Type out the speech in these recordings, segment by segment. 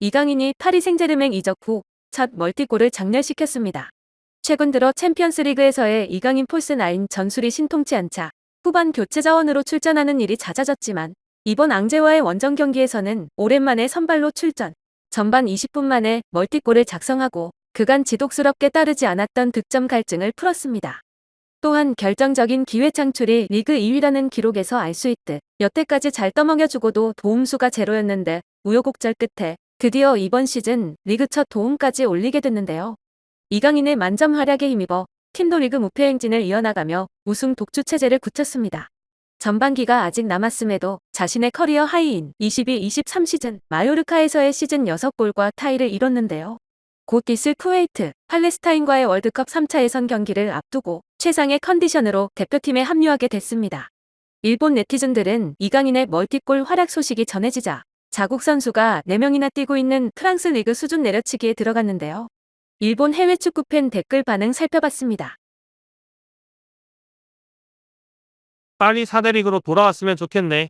이강인이 파리 생제르맹 이적 후 첫 멀티골을 장렬시켰습니다. 최근 들어 챔피언스 리그에서의 이강인 폴스9 전술이 신통치 않자 후반 교체 자원으로 출전하는 일이 잦아졌지만 이번 앙제와의 원정 경기에서는 오랜만에 선발로 출전. 전반 20분 만에 멀티골을 작성하고 그간 지독스럽게 따르지 않았던 득점 갈증을 풀었습니다. 또한 결정적인 기회 창출이 리그 2위라는 기록에서 알 수 있듯 여태까지 잘 떠먹여주고도 도움수가 제로였는데 우여곡절 끝에 드디어 이번 시즌 리그 첫 도움까지 올리게 됐는데요. 이강인의 만점 활약에 힘입어 팀도 리그 무패 행진을 이어나가며 우승 독주 체제를 굳혔습니다. 전반기가 아직 남았음에도 자신의 커리어 하이인 22-23 시즌 마요르카에서의 시즌 6골과 타이를 이뤘는데요. 곧 있을 쿠웨이트, 팔레스타인과의 월드컵 3차 예선 경기를 앞두고 최상의 컨디션으로 대표팀에 합류하게 됐습니다. 일본 네티즌들은 이강인의 멀티골 활약 소식이 전해지자 자국 선수가 4명이나 뛰고 있는 프랑스 리그 수준 내려치기에 들어갔는데요. 일본 해외 축구 팬 댓글 반응 살펴봤습니다. 빨리 4대 리그로 돌아왔으면 좋겠네.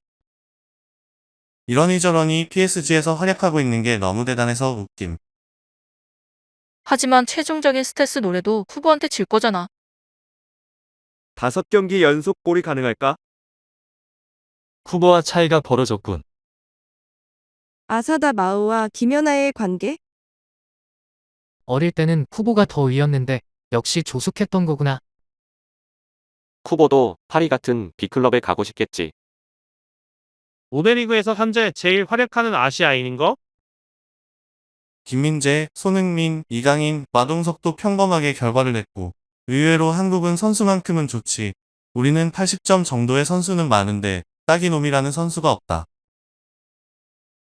이러니 저러니 PSG에서 활약하고 있는 게 너무 대단해서 웃김. 하지만 최종적인 스탯스 노래도 후보한테 질 거잖아. 다섯 경기 연속 골이 가능할까? 후보와 차이가 벌어졌군. 아사다 마우와 김연아의 관계? 어릴 때는 후보가 더 위였는데 역시 조숙했던 거구나. 쿠보도 파리 같은 빅클럽에 가고 싶겠지. 5대 리그에서 현재 제일 활약하는 아시아인인 거? 김민재, 손흥민, 이강인, 마동석도 평범하게 결과를 냈고 의외로 한국은 선수만큼은 좋지. 우리는 80점 정도의 선수는 많은데 딱이놈이라는 선수가 없다.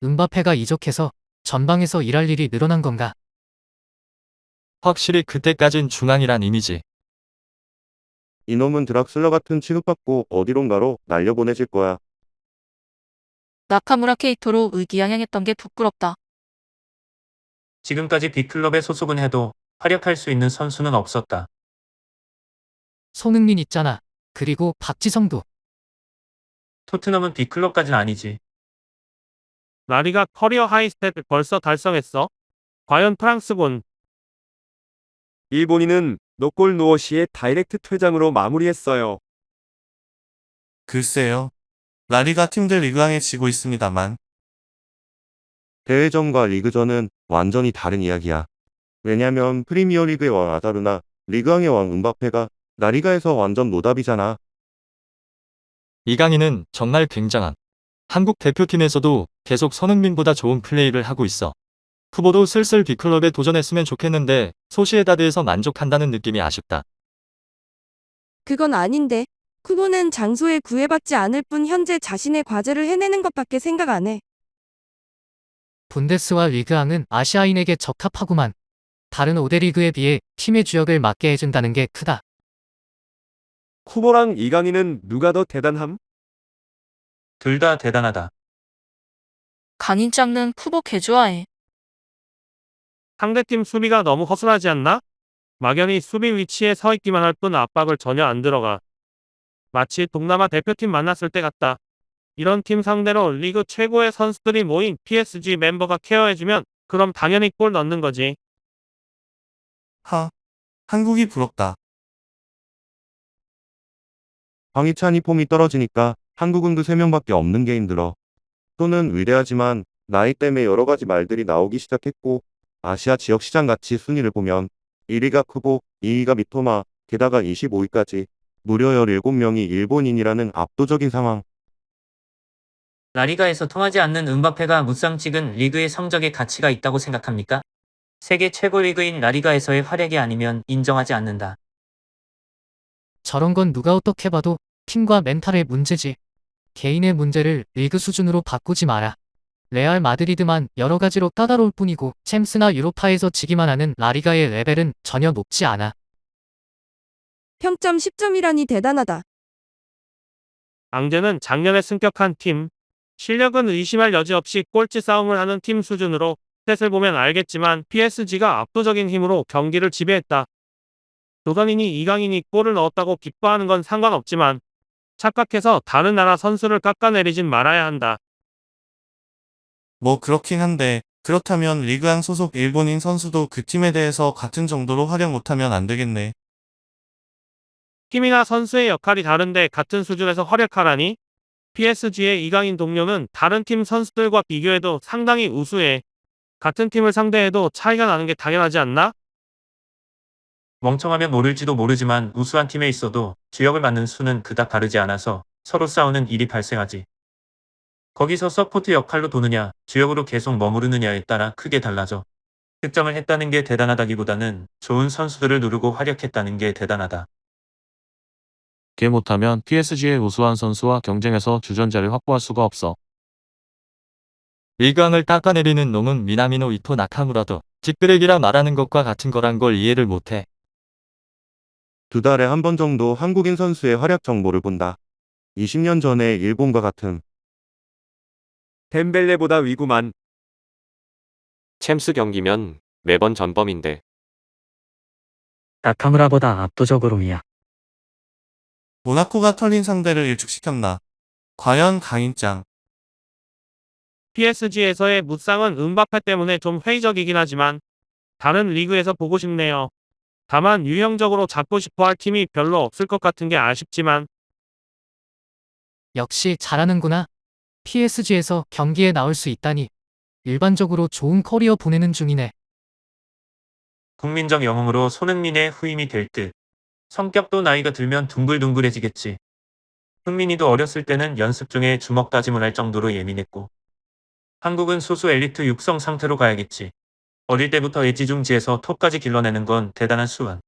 은바페가 이적해서 전방에서 일할 일이 늘어난 건가? 확실히 그때까진 중앙이란 이미지. 이놈은 드락슬러 같은 취급받고 어디론가로 날려보내질 거야. 나카무라 케이토로 의기양양했던 게 부끄럽다. 지금까지 빅클럽에 소속은 해도 활약할 수 있는 선수는 없었다. 손흥민 있잖아. 그리고 박지성도. 토트넘은 빅클럽까진 아니지. 라리가 커리어 하이 스탯을 벌써 달성했어? 과연 프랑스군 일본인은 노골 노어시의 다이렉트 퇴장으로 마무리했어요. 글쎄요. 라리가 팀들 리그왕에 지고 있습니다만 대회전과 리그전은 완전히 다른 이야기야. 왜냐면 프리미어리그의 왕 아다르나 리그왕의 왕 은바페가 라리가에서 완전 노답이잖아. 이강인은 정말 굉장한. 한국 대표팀에서도 계속 손흥민보다 좋은 플레이를 하고 있어. 후보도 슬슬 B클럽에 도전했으면 좋겠는데 소시에다드에서 만족한다는 느낌이 아쉽다. 그건 아닌데. 쿠보는 장소에 구애받지 않을 뿐 현재 자신의 과제를 해내는 것밖에 생각 안 해. 분데스와 리그앙은 아시아인에게 적합하구만. 다른 5대 리그에 비해 팀의 주역을 맡게 해준다는 게 크다. 쿠보랑 이강인은 누가 더 대단함? 둘 다 대단하다. 강인 짱는 후보 개 좋아해. 상대팀 수비가 너무 허술하지 않나? 막연히 수비 위치에 서 있기만 할 뿐 압박을 전혀 안 들어가. 마치 동남아 대표팀 만났을 때 같다. 이런 팀 상대로 리그 최고의 선수들이 모인 PSG 멤버가 케어해주면 그럼 당연히 골 넣는 거지. 하. 한국이 부럽다. 황희찬이 폼이 떨어지니까 한국은 그 3명밖에 없는 게 힘들어. 또는 위대하지만 나이 때문에 여러 가지 말들이 나오기 시작했고 아시아 지역 시장 가치 순위를 보면 1위가 쿠보, 2위가 미토마, 게다가 25위까지 무려 17명이 일본인이라는 압도적인 상황. 라리가에서 통하지 않는 은바페가 무쌍 찍은 리그의 성적에 가치가 있다고 생각합니까? 세계 최고 리그인 라리가에서의 활약이 아니면 인정하지 않는다. 저런 건 누가 어떻게 봐도 팀과 멘탈의 문제지. 개인의 문제를 리그 수준으로 바꾸지 마라. 레알 마드리드만 여러 가지로 까다로울 뿐이고 챔스나 유로파에서 지기만 하는 라리가의 레벨은 전혀 높지 않아. 평점 10점이라니 대단하다. 앙제는 작년에 승격한 팀. 실력은 의심할 여지 없이 꼴찌 싸움을 하는 팀 수준으로 셋을 보면 알겠지만 PSG가 압도적인 힘으로 경기를 지배했다. 조선인이 이강인이 골을 넣었다고 기뻐하는 건 상관없지만 착각해서 다른 나라 선수를 깎아내리진 말아야 한다. 뭐 그렇긴 한데 그렇다면 리그앙 소속 일본인 선수도 그 팀에 대해서 같은 정도로 활약 못하면 안 되겠네. 팀이나 선수의 역할이 다른데 같은 수준에서 활약하라니? PSG의 이강인 동료는 다른 팀 선수들과 비교해도 상당히 우수해. 같은 팀을 상대해도 차이가 나는 게 당연하지 않나? 멍청하면 모를지도 모르지만 우수한 팀에 있어도 주역을 맡는 수는 그닥 다르지 않아서 서로 싸우는 일이 발생하지. 거기서 서포트 역할로 도느냐, 주역으로 계속 머무르느냐에 따라 크게 달라져. 득점을 했다는 게 대단하다기보다는 좋은 선수들을 누르고 활약했다는 게 대단하다. 게 못하면 PSG의 우수한 선수와 경쟁해서 주전자를 확보할 수가 없어. 일강을 깎아내리는 놈은 미나미노 이토 나카무라도 찌끄레기라 말하는 것과 같은 거란 걸 이해를 못해. 두 달에 한 번 정도 한국인 선수의 활약 정보를 본다. 20년 전에 일본과 같은 덴벨레보다 위구만. 챔스 경기면 매번 전범인데. 나카무라보다 압도적으로 위야. 모나코가 털린 상대를 일축시켰나. 과연 강인짱. PSG에서의 무쌍은 은바페 때문에 좀 회의적이긴 하지만 다른 리그에서 보고 싶네요. 다만 유형적으로 잡고 싶어 할 팀이 별로 없을 것 같은 게 아쉽지만 역시 잘하는구나. PSG에서 경기에 나올 수 있다니. 일반적으로 좋은 커리어 보내는 중이네. 국민적 영웅으로 손흥민의 후임이 될 듯. 성격도 나이가 들면 둥글둥글해지겠지. 흥민이도 어렸을 때는 연습 중에 주먹 다짐을 할 정도로 예민했고. 한국은 소수 엘리트 육성 상태로 가야겠지. 어릴 때부터 애지중지에서 톱까지 길러내는 건 대단한 수완.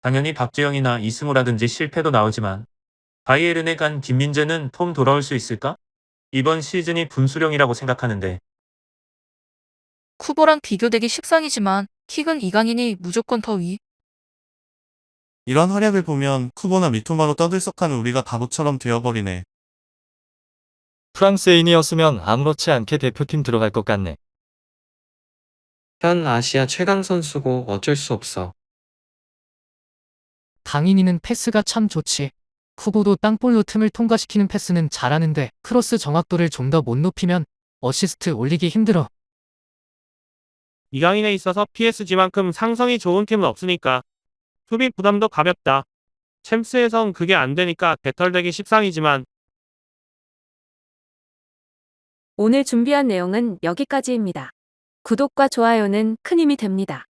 당연히 박주영이나 이승우라든지 실패도 나오지만 바이에른에 간 김민재는 폼 돌아올 수 있을까? 이번 시즌이 분수령이라고 생각하는데 쿠보랑 비교되기 십상이지만 킥은 이강인이 무조건 더 위. 이런 활약을 보면 쿠보나 미토마로 떠들썩하는 우리가 바보처럼 되어버리네. 프랑스인이었으면 아무렇지 않게 대표팀 들어갈 것 같네. 현 아시아 최강 선수고 어쩔 수 없어. 강인이는 패스가 참 좋지. 쿠보도 땅볼로 틈을 통과시키는 패스는 잘하는데 크로스 정확도를 좀 더 못 높이면 어시스트 올리기 힘들어. 이강인에 있어서 PSG만큼 상성이 좋은 팀은 없으니까 수비 부담도 가볍다. 챔스에선 그게 안 되니까 배털되기 십상이지만 오늘 준비한 내용은 여기까지입니다. 구독과 좋아요는 큰 힘이 됩니다.